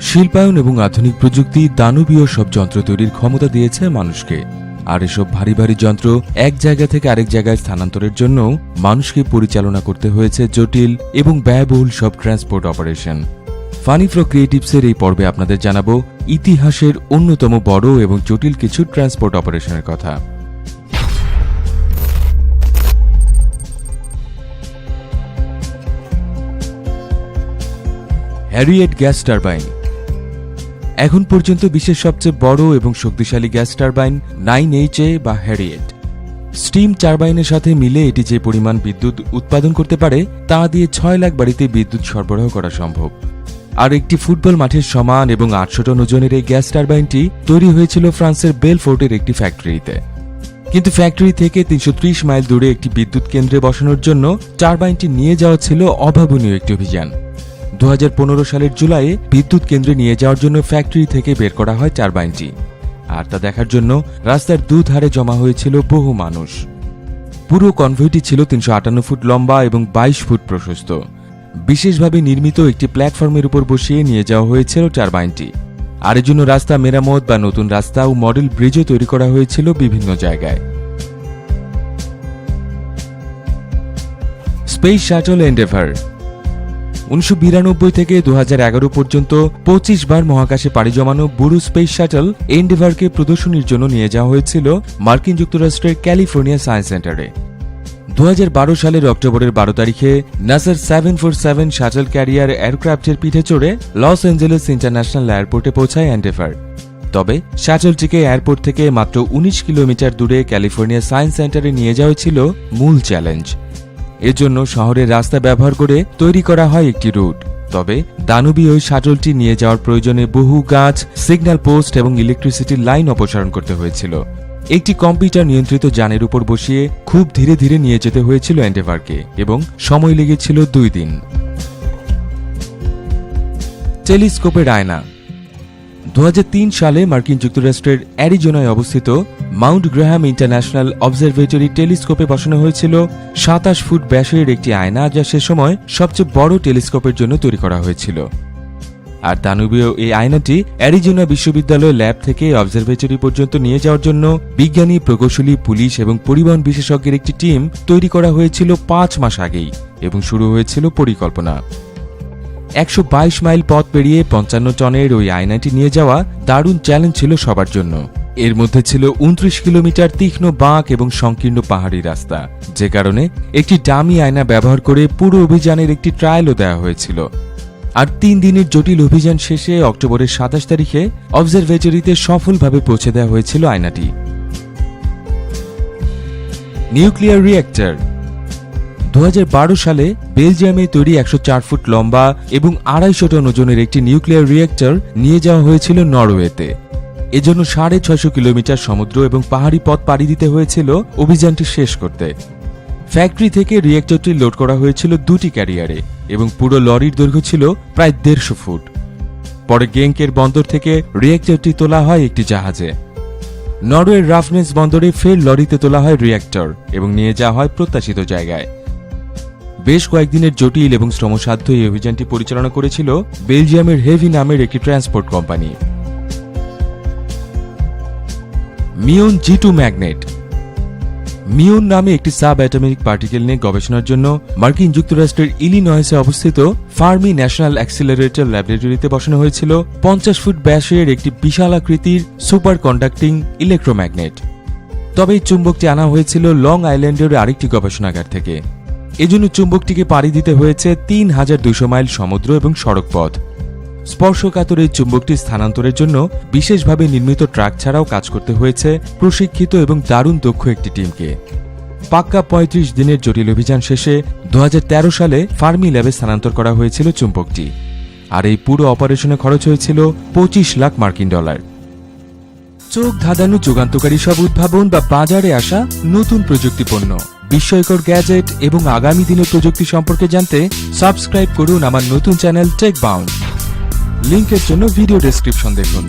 শিল্পায়ন এবং আধুনিক প্রযুক্তি দানবীয় সব যন্ত্র তৈরির ক্ষমতা দিয়েছে মানুষকে। আর এসব ভারী ভারী যন্ত্র এক জায়গা থেকে আরেক জায়গায় স্থানান্তরের জন্য মানুষকে পরিচালনা করতে হয়েছে জটিল এবং ব্যয়বহুল সব ট্রান্সপোর্ট অপারেশন। ফানি ফ্রো ক্রিয়েটিভসের এই পর্বে আপনাদের জানাব ইতিহাসের অন্যতম বড় এবং জটিল কিছু ট্রান্সপোর্ট অপারেশনের কথা। হ্যারিয়েট গ্যাস টারবাইন এখন পর্যন্ত বিশ্বের সবচেয়ে বড় এবং শক্তিশালী gas turbine nine H A বা হ্যারিয়েট। স্টিম টারবাইনের সাথে মিলে এটি যে পরিমাণ বিদ্যুৎ উৎপাদন করতে পারে, তা দিয়ে ছয় লাখ বাড়িতে বিদ্যুৎ সরবরাহ করা সম্ভব। আর একটি ফুটবল মাঠের সমান এবং আটশো টন ওজনের এই গ্যাস টারবাইনটি তৈরি হয়েছিল ফ্রান্সের বেলফোর্টের একটি ফ্যাক্টরিতে। কিন্তু ফ্যাক্টরি থেকে তিনশো ত্রিশ মাইল দূরে একটি বিদ্যুৎ কেন্দ্রে বসানোর জন্য টারবাইনটি নিয়ে যাওয়া ছিল অভাবনীয় একটি অভিযান। দু হাজার পনেরো সালের জুলাইয়ে বিদ্যুৎ কেন্দ্রে নিয়ে যাওয়ার জন্য ফ্যাক্টরি থেকে বের করা হয় টারবাইনটি। আর তা দেখার জন্য রাস্তার দুধারে জমা হয়েছিল বহু মানুষ। পুরো কনভয়টি ছিল তিনশো আটান্ন ফুট লম্বা এবং বাইশ ফুট প্রশস্ত। বিশেষভাবে নির্মিত একটি প্ল্যাটফর্মের উপর বসিয়ে নিয়ে যাওয়া হয়েছিল টারবাইনটি। আর জন্য রাস্তা মেরামত বা নতুন রাস্তা ও মডেল ব্রিজও তৈরি করা হয়েছিল বিভিন্ন জায়গায়। স্পেস শাটল এন্ডেভার উনিশশো বিরানব্বই থেকে দু হাজার এগারো পর্যন্ত পঁচিশ বার মহাকাশে পাড়ি জমানো বুরু স্পেস শাটল এন্ডেভারকে প্রদর্শনীর জন্য নিয়ে যাওয়া হয়েছিল মার্কিন যুক্তরাষ্ট্রের ক্যালিফোর্নিয়া সায়েন্স সেন্টারে। দুহাজার বারো সালের অক্টোবরের বারো তারিখে নাসার seven four seven shuttle carrier এয়ারক্রাফটের পিঠে চড়ে লস অ্যাঞ্জেলেস ইন্টারন্যাশনাল এয়ারপোর্টে পৌঁছায় অ্যান্ডেভার। তবে শাটলটিকে এয়ারপোর্ট থেকে মাত্র উনিশ কিলোমিটার দূরে ক্যালিফোর্নিয়া সায়েন্স সেন্টারে নিয়ে যাওয়া ছিল মূল চ্যালেঞ্জ। এজন্য শহরের রাস্তা ব্যবহার করে তৈরি করা হয় একটি রুট। তবে দানবী ওই শাটলটি নিয়ে যাওয়ার প্রয়োজনে বহু গাছ, সিগন্যাল পোস্ট এবং ইলেকট্রিসিটির লাইন অপসারণ করতে হয়েছিল। একটি কম্পিউটার নিয়ন্ত্রিত যানের উপর বসিয়ে খুব ধীরে ধীরে নিয়ে যেতে হয়েছিল অ্যান্ডেভারকে এবং সময় লেগেছিল দুই দিন। টেলিস্কোপের আয়না। দু হাজার তিন সালে মার্কিন যুক্তরাষ্ট্রের অ্যারিজোনায় অবস্থিত মাউন্ট গ্রাহাম ইন্টারন্যাশনাল অবজারভেটরি টেলিস্কোপে বসানো হয়েছিল সাতাশ ফুট ব্যাসের একটি আয়না, যা সে সময় সবচেয়ে বড় টেলিস্কোপের জন্য তৈরি করা হয়েছিল। আর দানুবীয় এই আয়নাটি অ্যারিজোনা বিশ্ববিদ্যালয় ল্যাব থেকে অবজারভেটরি পর্যন্ত নিয়ে যাওয়ার জন্য বিজ্ঞানী, প্রকৌশলী, পুলিশ এবং পরিবহন বিশেষজ্ঞের একটি টিম তৈরি করা হয়েছিল পাঁচ মাস আগেই এবং শুরু হয়েছিল পরিকল্পনা। একশো বাইশ মাইল পথ পেরিয়ে পঞ্চান্ন টনের ওই আয়নাটি নিয়ে যাওয়া দারুণ চ্যালেঞ্জ ছিল সবার জন্য। এর মধ্যে ছিল উনত্রিশ কিলোমিটার তীক্ষ্ণ বাঁক এবং সংকীর্ণ পাহাড়ি রাস্তা। যে কারণে একটি ডামি আয়না ব্যবহার করে পুরো অভিযানের একটি ট্রায়ালও দেওয়া হয়েছিল। আর তিন দিনের জটিল অভিযান শেষে অক্টোবরের সাতাশ তারিখে অবজারভেটরিতে সফলভাবে পৌঁছে দেওয়া হয়েছিল আয়নাটি। নিউক্লিয়ার রিয়েক্টর দু সালে বেলজিয়ামে তৈরি একশো চার ফুট লম্বা এবং আড়াইশো টন ওজনের একটি নিউক্লিয়ার রিয়েক্টর নিয়ে যাওয়া হয়েছিল নরওয়েতে। এজন্য সাড়ে ছয়শো কিলোমিটার সমুদ্র এবং পাহাড়ি পথ পাড়ি দিতে হয়েছিল অভিযানটি শেষ করতে। ফ্যাক্টরি থেকে রিয়েক্টরটি লোড করা হয়েছিল দুটি ক্যারিয়ারে এবং পুরো লরির দৈর্ঘ্য ছিল প্রায় দেড়শো ফুট। পরে গেঙ্কের বন্দর থেকে রিয়েক্টরটি তোলা হয় একটি জাহাজে। নরওয়ের রাফনেস বন্দরে ফের লরিতে তোলা হয় রিয়েক্টর এবং নিয়ে যাওয়া হয় প্রত্যাশিত জায়গায়। বেশ কয়েকদিনের জটিল এবং শ্রমসাধ্য এই অভিযানটি পরিচালনা করেছিল বেলজিয়ামের হেভি নামের একটি transport company. Muon G two magnet. Muon নামে একটি সাব অ্যাটমিক পার্টিকেল নিয়ে গবেষণার জন্য মার্কিন যুক্তরাষ্ট্রের ইলিনয়েসে অবস্থিত ফার্মি ন্যাশনাল অ্যাক্সিলারেটর ল্যাবরেটরিতে বসানো হয়েছিল পঞ্চাশ ফুট ব্যাসের একটি বিশাল আকৃতির সুপার কন্ডাক্টিং ইলেকট্রোম্যাগনেট। তবে এই চুম্বকটি আনা হয়েছিল লং আইল্যান্ডের আরেকটি গবেষণাগার থেকে। এজন্য চুম্বকটিকে পাড়ি দিতে হয়েছে তিন হাজার দুশো মাইল সমুদ্র এবং সড়ক পথ স্পর্শকাতর এই চুম্বকটি স্থানান্তরের জন্য বিশেষভাবে নির্মিত ট্রাক ছাড়াও কাজ করতে হয়েছে প্রশিক্ষিত এবং দারুণ দক্ষ একটি টিমকে। পাক্কা ৩৫ দিনের জটিল অভিযান শেষে দু হাজার তেরো সালে ফার্মি ল্যাবে স্থানান্তর করা হয়েছিল চুম্বকটি। আর এই পুরো অপারেশনে খরচ হয়েছিল পঁচিশ লাখ মার্কিন ডলার। চোখ ধাঁধানো যুগান্তকারী সব উদ্ভাবন বা বাজারে আসা নতুন প্রযুক্তি পণ্য বিস্ময়কর গ্যাজেট এবং আগামী দিনের প্রযুক্তি সম্পর্কে জানতে সাবস্ক্রাইব করুন আমার নতুন চ্যানেল টেক বাউন্ড লিংকের জন্য ভিডিও ডেসক্রিপশন দেখুন।